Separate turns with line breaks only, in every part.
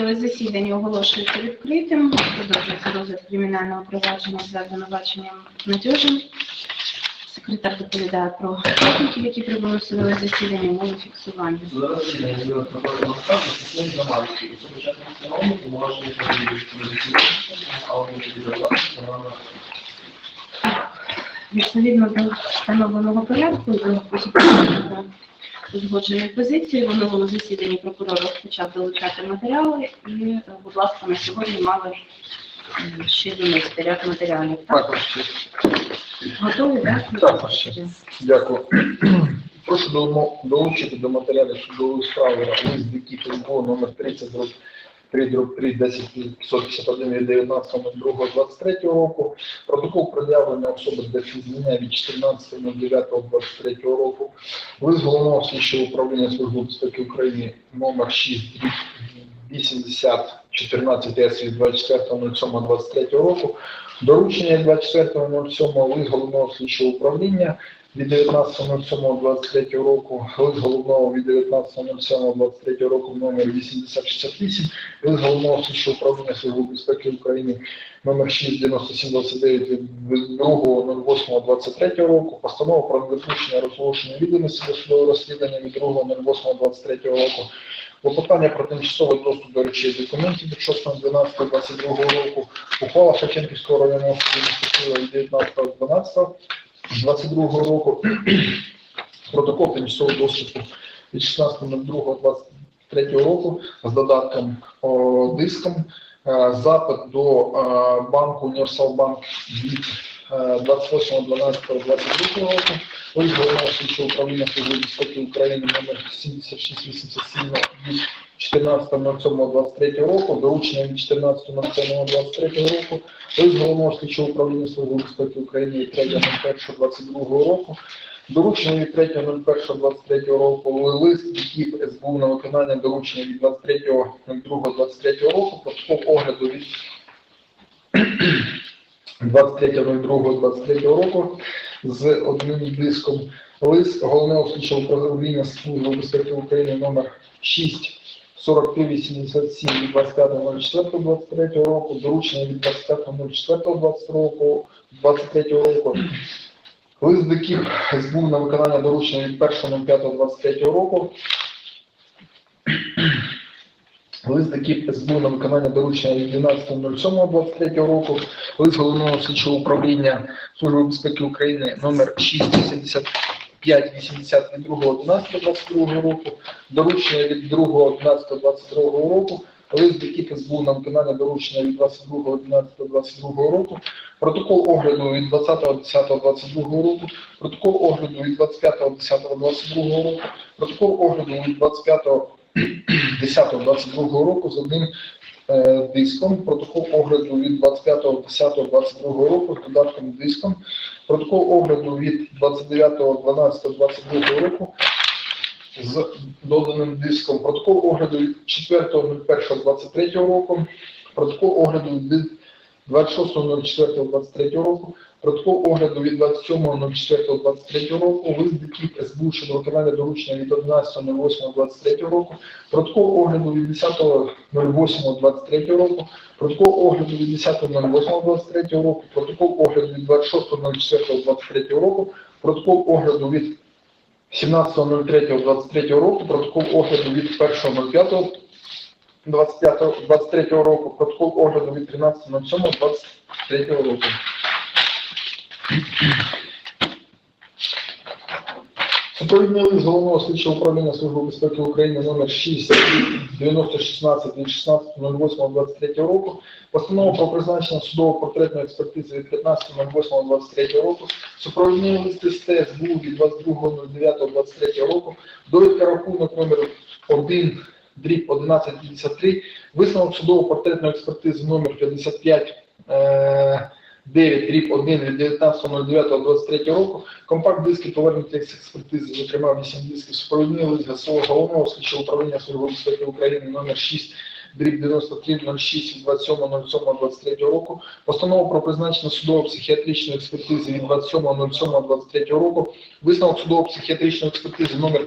Засідання оголошується відкритим. Продовжується розгляд кримінального провадження за обвинуваченням Надьожин. Секретар доповідає про техніків, які прибули в судове засідання, мови фіксування.
Судове засідання що
Відповідно до встановленого порядку до узгодженої позиції, в минулому засіданні прокурор розпочав долучати матеріали і, е, будь ласка, на сьогодні мали е, ще донести ряд матеріалів. Так?
Також.
Готові, так?
Також ще. Дякую. Прошу долучити до матеріалів судової справи лист ПСБО номер 30 3 дроб 3 10 551 від 19.02.23 року. Протокол пред'явлення особи для звільнення від 14.09.23 року. Лист головного слідчого управління Служби безпеки України номер 6 80 14 С від 24.07.23 року. Доручення 24.07 лист головного слідчого управління від 19.07.23 року, лист головного від 19.07.23 року номер 8068, лист головного слідчого управління Служби безпеки України номер 69729 від 2.08.23 року, постанова про недопущення розголошення відомості до судового розслідування від 2.08.23 року, Клопотання про тимчасовий доступ до речей документів від 6.12.22 року, ухвала Шевченківського районного суду міста Києва від 19.12.22 року, протокол тимчасового доступу від 16.02.23 року з додатком о, диском, е, запит до е, банку Універсалбанк від е, 28.12.22 року, Лист головного слідчого управління Служби безпеки України номер 7687 від 14.07.23 року, доручення від 14.07.23 року, лист головного слідчого управління Служби безпеки України від 3.01.22 року, доручення від 3.01.23 року, лист який СБУ на виконання доручення від 23.02.23 року, протокол огляду від 23.02.23 року з одним диском. Лист головного слідчого управління Служби безпеки України номер 6 4387 від 25.04.23 року, доручення від 25.04.23 року, 23 року, лист диків СБУ на виконання доручення від 1.05.23 року, Лист диків СБУ на виконання доручення від 12.07.23 року, лист головного слідчого управління Служби безпеки України номер 68580 від 2.11.22 року, доручення від 2.11.22 року, лист диків СБУ на виконання доручення від 22.11.22 року, протокол огляду від 20.10.22 року, протокол огляду від 25.10.22 року, протокол огляду від 25 10.22 року з одним диском, протокол огляду від 25.10.22 року з додатком диском, протокол огляду від 29.12.22 року з доданим диском, протокол огляду від 4.01.23 року, протокол огляду від 26.04.23 року, протокол огляду від 27.04.23 року, лист диків СБУ щодо виконання доручення від 11.08.23 року, протокол огляду від 10.08.23 року, протокол огляду від 10.08.23 року, протокол огляду від 26.04.23 року, протокол огляду від 17.03.23 року, протокол огляду від 1.05. 25 23 року, протокол огляду від 13.07.23 року. Супровідний лист головного слідчого управління Служби безпеки України номер 6 9016 від 16.08.23 року. Постанова про призначення судово-портретної експертизи від 15.08.23 року. Супровідний лист СТ СБУ від 22.09.23 року. Довідка рахунок номер 1 дріб 1153, висновок судово-портретної експертизи номер 55 е, 9 дріб 1 від 19.09.23 року, компакт-диски повернуті з експертизи, зокрема 8 дисків, супровідний лист ГСО головного слідчого управління Служби безпеки України номер 6 дріб 9306 від 27.07.23 року, постанова про призначення судово-психіатричної експертизи від 27.07.23 року, висновок судово-психіатричної експертизи номер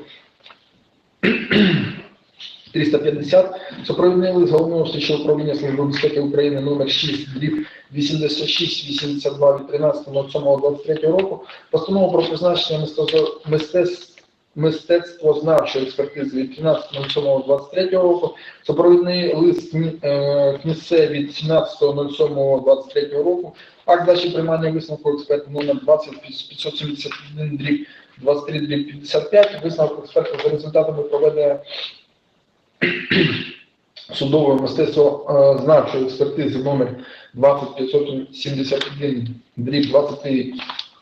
350. Супровідний лист головного слідчого управління Служби безпеки України номер 6, дріб 8682 від 13.07.23 року. Постанова про призначення мистецтво- мистецтв мистецтвознавчої експертизи від 13.07.23 року, супровідний лист е, КНІСЕ від 17.07.23 року, акт дачі приймання висновку експерта номер 20 571 дріб 23 дріб 55, висновок експерта за результатами проведення судової мистецтвознавчої експертизи номер 20571 дріб 23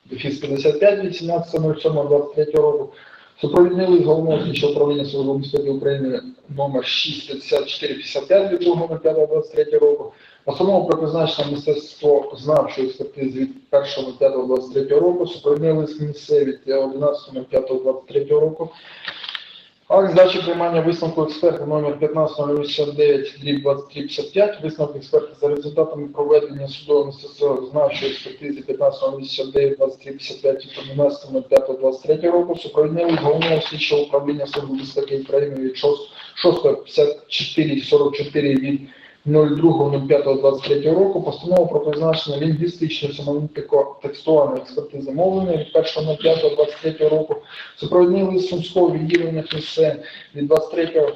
дефіс 55 від 17.07.23 року, Супровідний лист головного слідчого управління Служби безпеки України номер 65455 від 2.05.23 року. Постанова про призначення мистецтвознавчої експертизи від 1.05.23 року. Супровідний лист МІСЕ від 11.05.23 року. Акт здачі приймання висновку експерта номер 1589 дріб 2355. Висновок експерта за результатами проведення судової мистецтвознавчої експертизи 1589 2355 від 11.05.23 року. Супровідний головного слідчого управління Служби безпеки України від 6.5444 від 02.05.23 року. Постанова про призначення лінгвістичної семантико-текстуальної експертизи мовлення від 1.05.23 року. Супровідний лист Сумського відділення КНСЕ від 23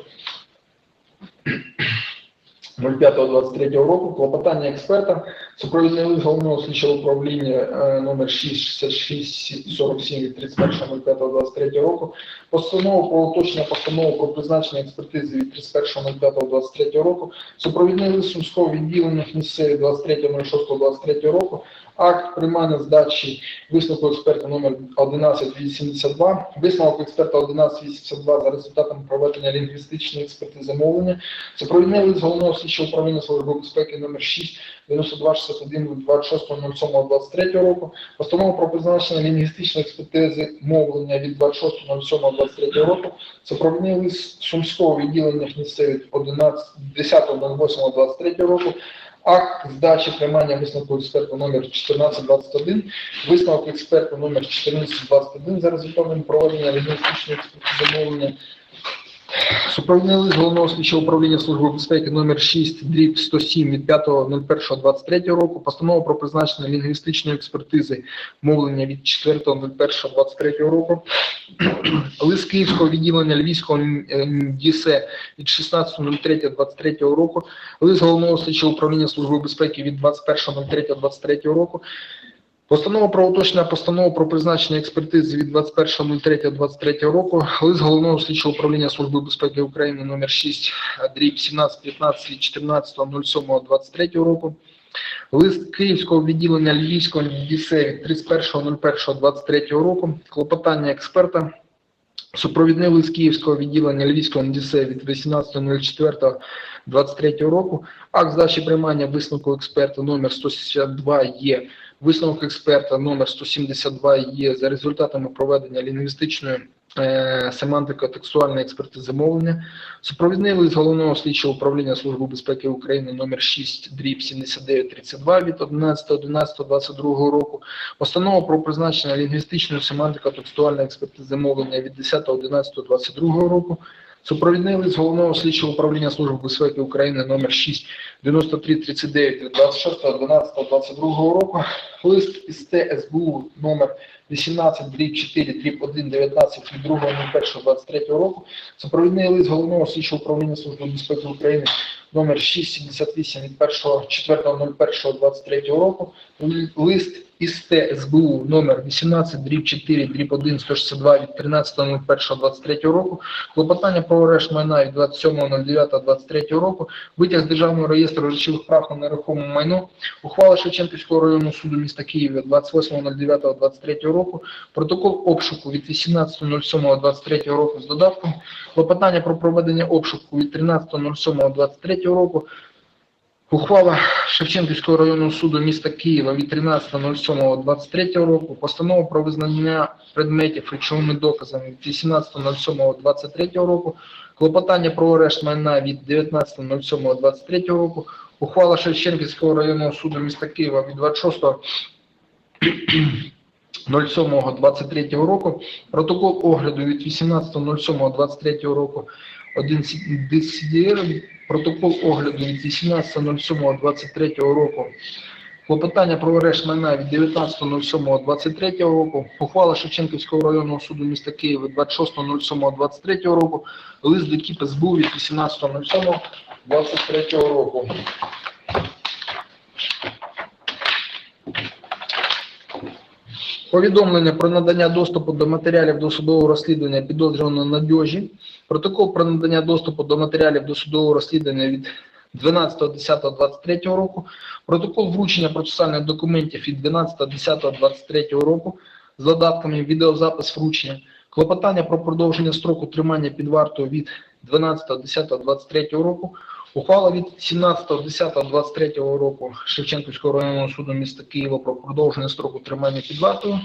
05.23 року, клопотання експерта, супровідний лист головного слідчого управління е, номер 66647 від 31.05.23 року, постанова про уточнення постанови про призначення експертизи від 31.05.23 року, супровідний лист Сумського відділення місцеві від 23.06.23 року, акт приймання здачі висновку експерта номер 1182, висновок експерта 1182 за результатами проведення лінгвістичної експертизи мовлення, Супровідний лист головного слідчого управління Служби безпеки номер 6 9261 від 26.07.23 року, постанова про призначення лінгвістичної експертизи мовлення від 26.07.23 року, супровідний лист Сумського відділення ХНІСЕ від 11 10.08.23 року, акт здачі приймання висновку експерту номер 1421, висновок експерту номер 1421 за результатами проведення лінгвістичної експертизи мовлення, Супровідний лист головного слідчого управління Служби безпеки номер 6 дріб 107 від 5.01.23 року, постанова про призначення лінгвістичної експертизи мовлення від 4.01.23 року, лист Київського відділення Львівського ДІСЕ від 16.03.23 року, лист головного слідчого управління Служби безпеки від 21.03.23 року, Постанова про уточнення постанови про призначення експертизи від 21.03.23 року. Лист головного слідчого управління Служби безпеки України номер 6 дріб 1715 від 14.07.23 року. Лист Київського відділення Львівського ДІСЕ від 31.01.23 року. Клопотання експерта. Супровідний лист Київського відділення Львівського НДС від 18.04.23 року. Акт здачі приймання висновку експерта номер 162 є. Висновок експерта номер 172 є за результатами проведення лінгвістичної е, семантико-текстуальної експертизи мовлення. Супровідний лист головного слідчого управління Служби безпеки України номер 6 дріб 7932 від 11.11.22 року. Постанова про призначення лінгвістичної семантико-текстуальної експертизи мовлення від 10.11.22 року. Супровідний лист головного слідчого управління Служби безпеки України номер 6 9339 від 26.12.22 року. Лист із ТСБУ номер 18 дріб 4 дріб 1 19 від 2.01.23 року. Супровідний лист головного слідчого управління Служби безпеки України номер 678 від 4.01.23 року. Лист із ТСБУ номер 18 дріб 4 дріб 1 162 від 13.01.23 року. Клопотання про арешт майна від 27.09.23 року. Витяг з Державного реєстру речових прав на нерухоме майно. Ухвала Шевченківського районного суду міста Києва 28.09.23 року. Протокол обшуку від 18.07.23 року з додатком. Клопотання про проведення обшуку від 13.07.23 року. Ухвала Шевченківського районного суду міста Києва від 13.07.23 року. Постанова про визнання предметів речовими доказами від 18.07.23 року. Клопотання про арешт майна від 19.07.23 року. Ухвала Шевченківського районного суду міста Києва від 26 07.23 року, протокол огляду від 18.07.23 року, один DCDR, протокол огляду від 18.07.23 року, клопотання про арешт майна від 19.07.23 року, ухвала Шевченківського районного суду міста Києва 26.07.23 року, лист до КІП СБУ від 18.07.23 року. Повідомлення про надання доступу до матеріалів досудового розслідування підозрюваного надіжі. Протокол про надання доступу до матеріалів досудового розслідування від 12.10.23 року. Протокол вручення процесуальних документів від 12.10.23 року з додатками відеозапис вручення. Клопотання про продовження строку тримання під вартою від 12.10.23 року. Ухвала від 17.10.23 року Шевченківського районного суду міста Києва про продовження строку тримання під вартою.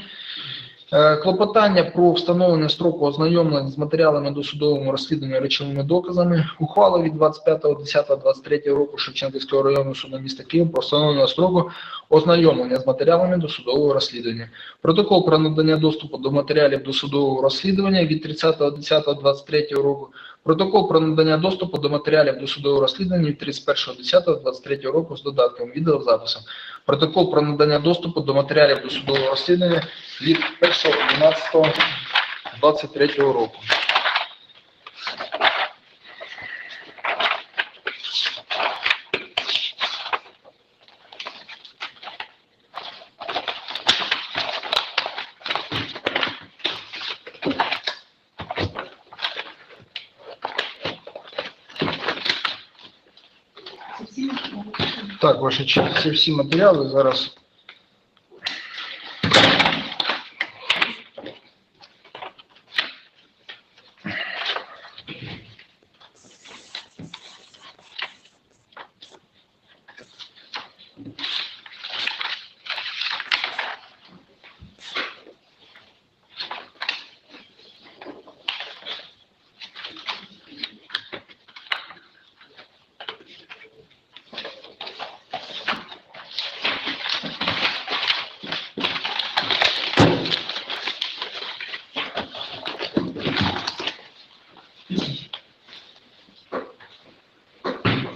Е, Клопотання про встановлення строку ознайомлення з матеріалами досудового розслідування речовими доказами. Ухвала від 25.10.23 року Шевченківського районного суду міста Києва про встановлення строку ознайомлення з матеріалами досудового розслідування. Протокол про надання доступу до матеріалів досудового розслідування від 30.10.23 року. Протокол про надання доступу до матеріалів досудового розслідування від 31.10.23 року з додатком відеозаписом. Протокол про надання доступу до матеріалів досудового розслідування від 1.11.23 року.
Це всі
Так, ваша честь, всі матеріали зараз.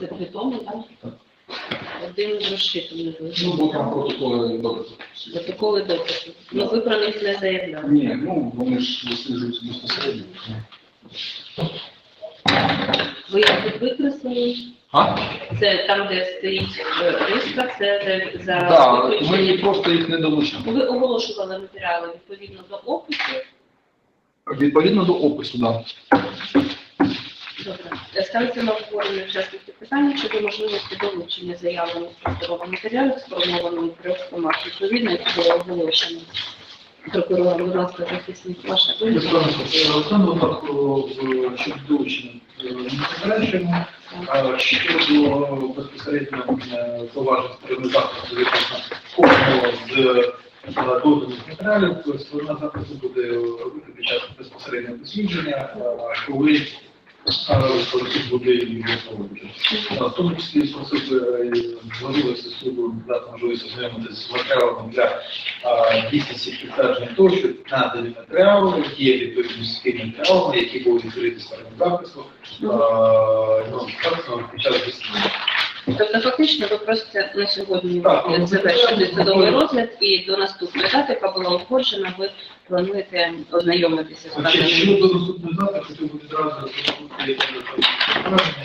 При так? Один з розшитим
Ну, бо там протоколи добре.
Протоколи допису. Ну ви про них не заявляли.
Ні, ну вони ж досліджуються безпосередньо.
Ви їх тут викреслили?
А?
Це там, де стоїть е, риска, це за, за
Так, ми
виключенням.
просто їх не долучимо.
Ви оголошували матеріали відповідно до опису.
Відповідно до опису, так.
Добре. Ставиться на обговорення учасників питання щодо можливості долучення заявлених структурованих матеріалів, сформованих при обстановці, відповідно, які було оголошено. Прокурором, будь ласка, захисник, ваша думка.
Даному випадку в- щодо долучення е, не заперечуємо. Щодо безпосередньо е, поважних сторони захисту відносно кожного з е, доданих матеріалів, то сторона захисту буде робити під час безпосереднього дослідження, е, коли суд буде і висловлювати. В тому числі просив би, е, можливості суду дати можливість ознайомитися з матеріалами для дійсності підтвердження того, що надані матеріали є відповідні з тими матеріалами, які будуть відкриті старому захисту, ну, під час дослідження.
Тобто, фактично, ви просите на сьогодні
ну, ну,
судовий
ну,
розгляд і до наступної дати, яка була узгоджена, ви плануєте ознайомитися з даними.
щодо наступної дати, хотів би відразу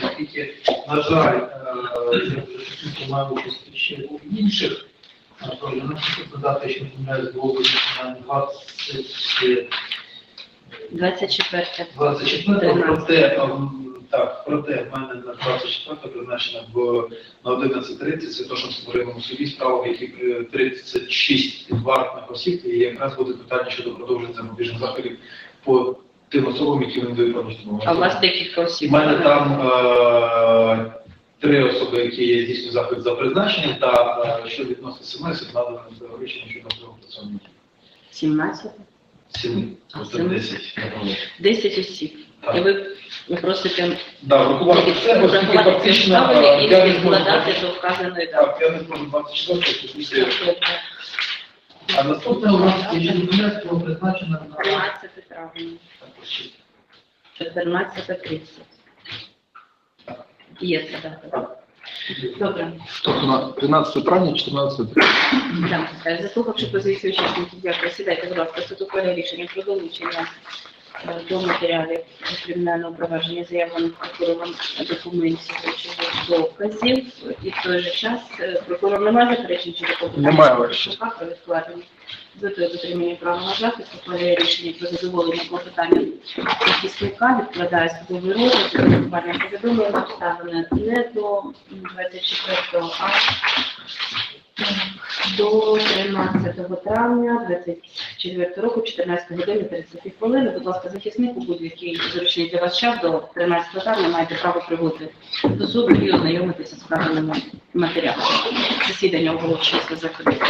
оскільки, на жаль, застосунку має бути ще інших, Анатолій, дата, що помиляюсь, було визначена 20
24.
24 проте, ем, так, проте в мене на 24 призначено в на 11.30, це то, що в судовому суді справа, в якій е, 36 підвартних осіб, і якраз буде питання щодо продовження запобіжних заходів по тим особам, які вони дають проміжну.
А у вас декілька
У мене там е, три особи, які здійснюють захід за призначення, та е, що семи, осіб надано рішення щодо працівників.
17.
Сім,
А,
тобто
сім.
10.
10 осіб.
Так.
І ви просите
Да, врахувати це, оскільки
врахувати ці
фактично
обставини
е,
і
я
не
не зможу.
відкладати до вказаної дати.
Так, я не зможу 24 після. А наступне у нас є було призначено на
13 травня, 14.30. Є це дата. Добре.
Тобто на 13 травня, 14 травня.
Так, е, заслухавши позицію учасників, дякую. Сідайте, будь ласка, суд ухвалює рішення про долучення е, до матеріалів кримінального провадження заявлених прокурором документів речових доказів. І в той же час е, прокурор не має заперечень чи доповнення
Немає, ваше.
про відкладення. З метою дотримання права на захист ухвалює рішення про задоволення клопотання захисника, відкладає судовий розгляд, застосування повідомлення обставини не до 24 а до 13 травня 24 року, 14 години 30 хвилин. Будь ласка, захисник у будь-який зручний для вас час до 13 травня маєте право прибути до суду і ознайомитися з правильними матеріалами. Засідання оголошується закритим.